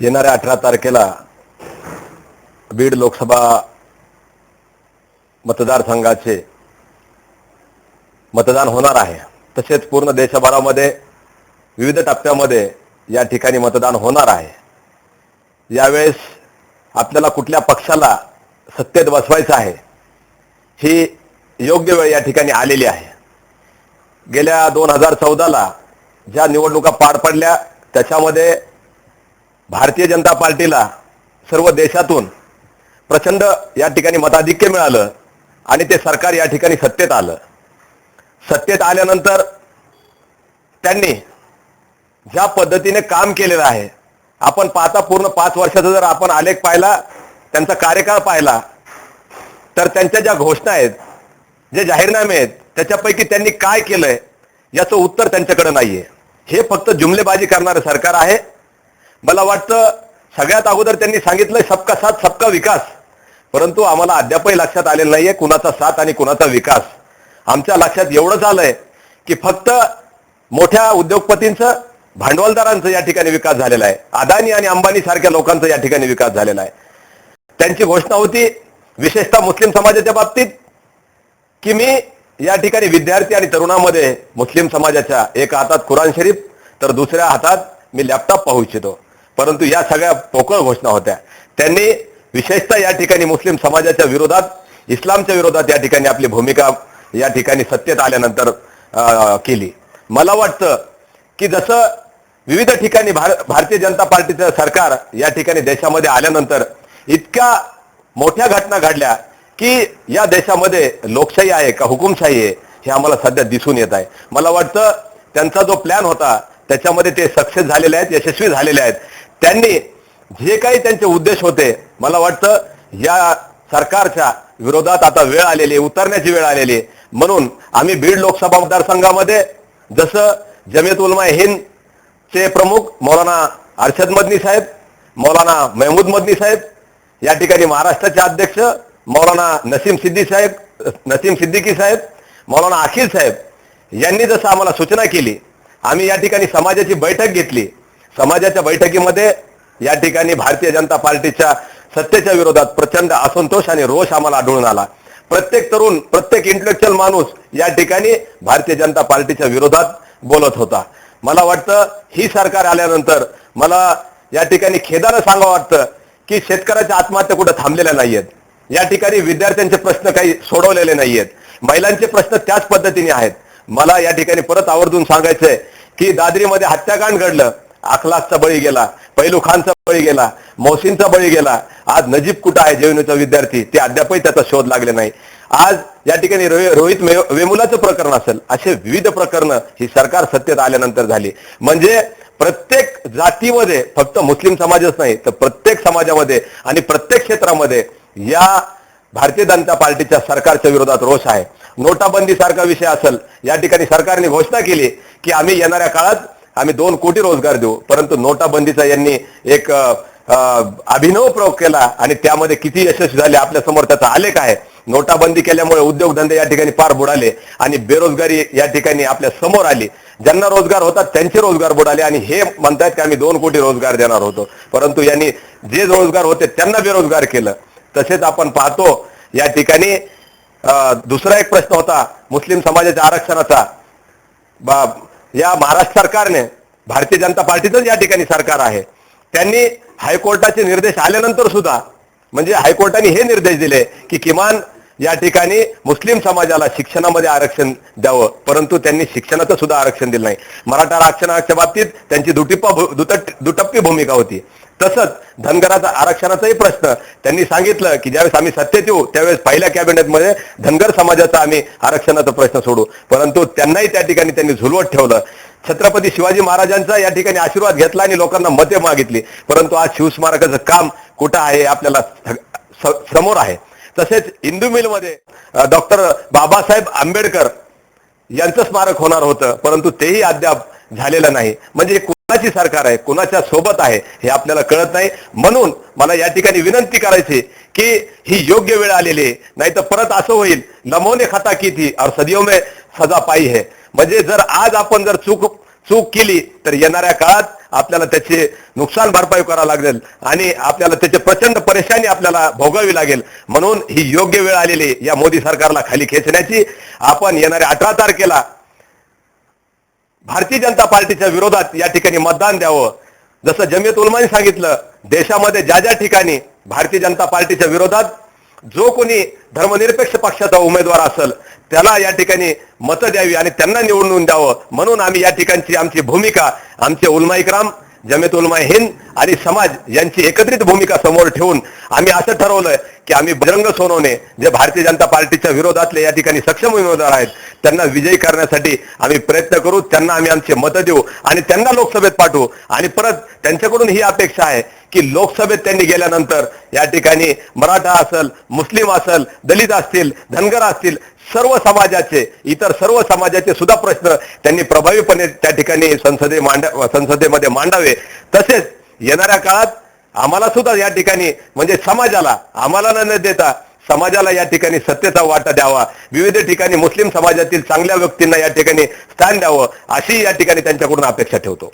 येणाऱ्या अठरा तारखेला बीड लोकसभा मतदारसंघाचे मतदान होणार आहे. तसेच पूर्ण देशभरामध्ये विविध टप्प्यामध्ये या ठिकाणी मतदान होणार आहे. यावेळेस आपल्याला कुठल्या पक्षाला सत्तेत बसवायचं आहे ही योग्य वेळ या ठिकाणी आलेली आहे. गेल्या दोन हजार चौदाला ज्या निवडणुका पार पडल्या त्याच्यामध्ये भारतीय जनता पार्टीला सर्व देशातून प्रचंड या ठिकाणी मताधिक्य मिळालं आणि ते सरकार या ठिकाणी सत्तेत आलं. सत्तेत आल्यानंतर त्यांनी ज्या पद्धतीने काम केलेलं आहे आपण पाहता पूर्ण पाच वर्षाचा जर आपण आलेख पाहिला त्यांचा कार्यकाळ पाहिला तर त्यांच्या ज्या घोषणा आहेत जे जाहीरनामे आहेत त्याच्यापैकी त्यांनी काय केलंय याचं उत्तर त्यांच्याकडे नाहीये. हे फक्त जुमलेबाजी करणारं सरकार आहे. मला वाटतं सगळ्यात अगोदर त्यांनी सांगितलं सबका साथ सबका विकास. परंतु आम्हाला अद्यापही लक्षात आलेलं नाहीये कुणाचा साथ आणि कुणाचा विकास. आमच्या लक्षात एवढंच आलंय की फक्त मोठ्या उद्योगपतींचं भांडवलदारांचं या ठिकाणी विकास झालेला आहे. अदानी आणि अंबानी सारख्या लोकांचा या ठिकाणी विकास झालेला आहे. त्यांची घोषणा होती विशेषतः मुस्लिम समाजाच्या बाबतीत की मी या ठिकाणी विद्यार्थी आणि तरुणामध्ये मुस्लिम समाजाच्या एका हातात कुराण शरीफ तर दुसऱ्या हातात मी लॅपटॉप पाहू इच्छितो. परंतु या सगळ्या पोकळ घोषणा होत्या. त्यांनी विशेषतः या ठिकाणी मुस्लिम समाजाच्या विरोधात इस्लामच्या विरोधात या ठिकाणी आपली भूमिका या ठिकाणी सत्तेत आल्यानंतर अं, केली. मला वाटतं की जसं विविध ठिकाणी भार भारतीय जनता पार्टीचं सरकार या ठिकाणी देशामध्ये आल्यानंतर इतक्या मोठ्या घटना घडल्या की या देशामध्ये लोकशाही आहे का हुकुमशाही आहे हे आम्हाला सध्या दिसून येत आहे. मला वाटतं त्यांचा जो प्लॅन होता त्याच्यामध्ये ते सक्सेस झालेले आहेत यशस्वी झालेले आहेत. त्यांनी जे काही त्यांचे उद्देश होते मला वाटतं या सरकारच्या विरोधात आता वेळ आलेली आहे उतरण्याची वेळ आलेली आहे. म्हणून आम्ही बीड लोकसभा मतदारसंघामध्ये जसं जमियत उलमा हिंद चे प्रमुख मौलाना अर्षद मदनी साहेब मौलाना महमूद मदनी साहेब या ठिकाणी महाराष्ट्राचे अध्यक्ष मौलाना नसीम सिद्दी साहेब नसीम सिद्दीकी साहेब मौलाना अखिल साहेब यांनी जसं आम्हाला सूचना केली आम्ही या ठिकाणी समाजाची बैठक घेतली समाजाच्या बैठकीमध्ये या ठिकाणी भारतीय जनता पार्टीच्या सत्तेच्या विरोधात प्रचंड असंतोष आणि रोष आम्हाला आढळून आला. प्रत्येक तरुण प्रत्येक इंटलेक्च्युअल माणूस या ठिकाणी भारतीय जनता पार्टीच्या विरोधात बोलत होता. मला वाटतं ही सरकार आल्यानंतर मला या ठिकाणी खेदानं सांगावं वाटतं की शेतकऱ्याच्या आत्महत्या कुठं थांबलेल्या नाहीयेत. या ठिकाणी विद्यार्थ्यांचे प्रश्न काही सोडवलेले नाहीयेत. महिलांचे प्रश्न त्याच पद्धतीने आहेत. मला या ठिकाणी परत आवर्जून सांगायचंय की दादरीमध्ये हत्याकांड घडलं. अखलासचा बळी गेला पैलू खानचा बळी गेला मोहसिनचा बळी गेला. आज नजीब कुठं आहे जेवणीचा विद्यार्थी? ते अद्यापही त्याचा शोध लागले नाही. आज या ठिकाणी रोहित वेमुलाचं प्रकरण असेल असे विविध प्रकरणं ही सरकार सत्तेत आल्यानंतर झाली. म्हणजे प्रत्येक जातीमध्ये फक्त मुस्लिम समाजच नाही तर प्रत्येक समाजामध्ये आणि प्रत्येक क्षेत्रामध्ये या भारतीय जनता पार्टीच्या सरकारच्या विरोधात रोष आहे. नोटाबंदी सारखा विषय असेल या ठिकाणी सरकारने घोषणा केली की आम्ही येणाऱ्या काळात आम्ही दोन कोटी रोजगार देऊ परंतु नोटाबंदीचा यांनी एक अभिनव प्रयोग केला आणि त्यामध्ये किती यशस्वी झाले आपल्यासमोर त्याचा आलेख आहे. नोटाबंदी केल्यामुळे उद्योगधंदे या ठिकाणी पार बुडाले आणि बेरोजगारी या ठिकाणी आपल्यासमोर आली. ज्यांना रोजगार होता त्यांचे रोजगार बुडाले आणि हे म्हणतात की आम्ही दोन कोटी रोजगार देणार होतो. परंतु यांनी जे रोजगार होते त्यांना बेरोजगार केलं. तसेच आपण पाहतो या ठिकाणी दुसरा एक प्रश्न होता मुस्लिम समाजाच्या आरक्षणाचा. बा- या महाराष्ट्र सरकारने भारतीय जनता पार्टीचंच या ठिकाणी सरकार आहे. त्यांनी हायकोर्टाचे निर्देश आल्यानंतर सुद्धा म्हणजे हायकोर्टाने हे निर्देश दिले की किमान या ठिकाणी मुस्लिम समाजाला शिक्षणामध्ये आरक्षण द्यावं. परंतु त्यांनी शिक्षणाचं सुद्धा आरक्षण दिलं नाही. मराठा आरक्षणाच्या बाबतीत त्यांची दुटिप्पा दुटप्पी भूमिका होती. तसंच धनगराचा आरक्षणाचाही प्रश्न. त्यांनी सांगितलं की ज्यावेळेस आम्ही सत्तेत येऊ त्यावेळेस पहिल्या कॅबिनेटमध्ये धनगर समाजाचा आम्ही आरक्षणाचा प्रश्न सोडू. परंतु त्यांनाही त्या ठिकाणी त्यांनी झुलवत ठेवलं. छत्रपती शिवाजी महाराजांचा या ठिकाणी आशीर्वाद घेतला आणि लोकांना मते मागितली. परंतु आज शिवस्मारकाचं काम कुठं आहे आपल्याला समोर आहे. तसेच इंदू मिलमध्ये डॉक्टर बाबासाहेब आंबेडकर यांचं स्मारक होणार होतं परंतु तेही अद्याप झालेलं नाही. म्हणजे कोणाची कुणाची सरकार आहे कुणाच्या सोबत आहे हे आपल्याला कळत नाही. म्हणून मला या ठिकाणी विनंती करायची की ही योग्य वेळ आलेली आहे नाही तर परत असं होईल नमोने खाता किती और सदियों में सजा पाई है. म्हणजे जर आज आपण जर चूक चूक केली तर येणाऱ्या काळात आपल्याला त्याची नुकसान भरपाई करावं लागेल आणि आपल्याला त्याचे प्रचंड परेशानी आपल्याला भोगावी लागेल. म्हणून ही योग्य वेळ आलेली या मोदी सरकारला खाली खेचण्याची आपण येणाऱ्या अठरा तारखेला भारतीय जनता पार्टीच्या विरोधात या ठिकाणी मतदान द्यावं. जसं जमियत उलमाने सांगितलं देशामध्ये ज्या ज्या ठिकाणी भारतीय जनता पार्टीच्या विरोधात जो कोणी धर्मनिरपेक्ष पक्षाचा उमेदवार असेल त्याला या ठिकाणी मतं द्यावी आणि त्यांना निवडून द्यावं. म्हणून आम्ही या ठिकाणची आमची भूमिका आमचे उलमाईकराम जमेत उलमा हिंद आणि समाज यांची एकत्रित भूमिका समोर ठेवून आम्ही असं ठरवलंय की आम्ही बजरंग सोनवणे जे भारतीय जनता पार्टीच्या विरोधातले या ठिकाणी सक्षम उमेदवार आहेत त्यांना विजयी करण्यासाठी आम्ही प्रयत्न करू त्यांना आम्ही आमचे मतं देऊ आणि त्यांना लोकसभेत पाठवू. आणि परत त्यांच्याकडून ही अपेक्षा आहे की लोकसभेत त्यांनी गेल्यानंतर या ठिकाणी मराठा असेल मुस्लिम असेल दलित असतील धनगर असतील सर्व समाजाचे इतर सर्व समाजाचे सुद्धा प्रश्न त्यांनी प्रभावीपणे त्या ठिकाणी संसदे मांडा संसदेमध्ये मांडावे. तसेच येणाऱ्या काळात आम्हाला सुद्धा या ठिकाणी म्हणजे समाजाला आम्हाला न देता समाजाला या ठिकाणी सत्तेचा वाटा द्यावा. विविध ठिकाणी मुस्लिम समाजातील चांगल्या व्यक्तींना या ठिकाणी स्थान द्यावं अशी या ठिकाणी त्यांच्याकडून अपेक्षा ठेवतो.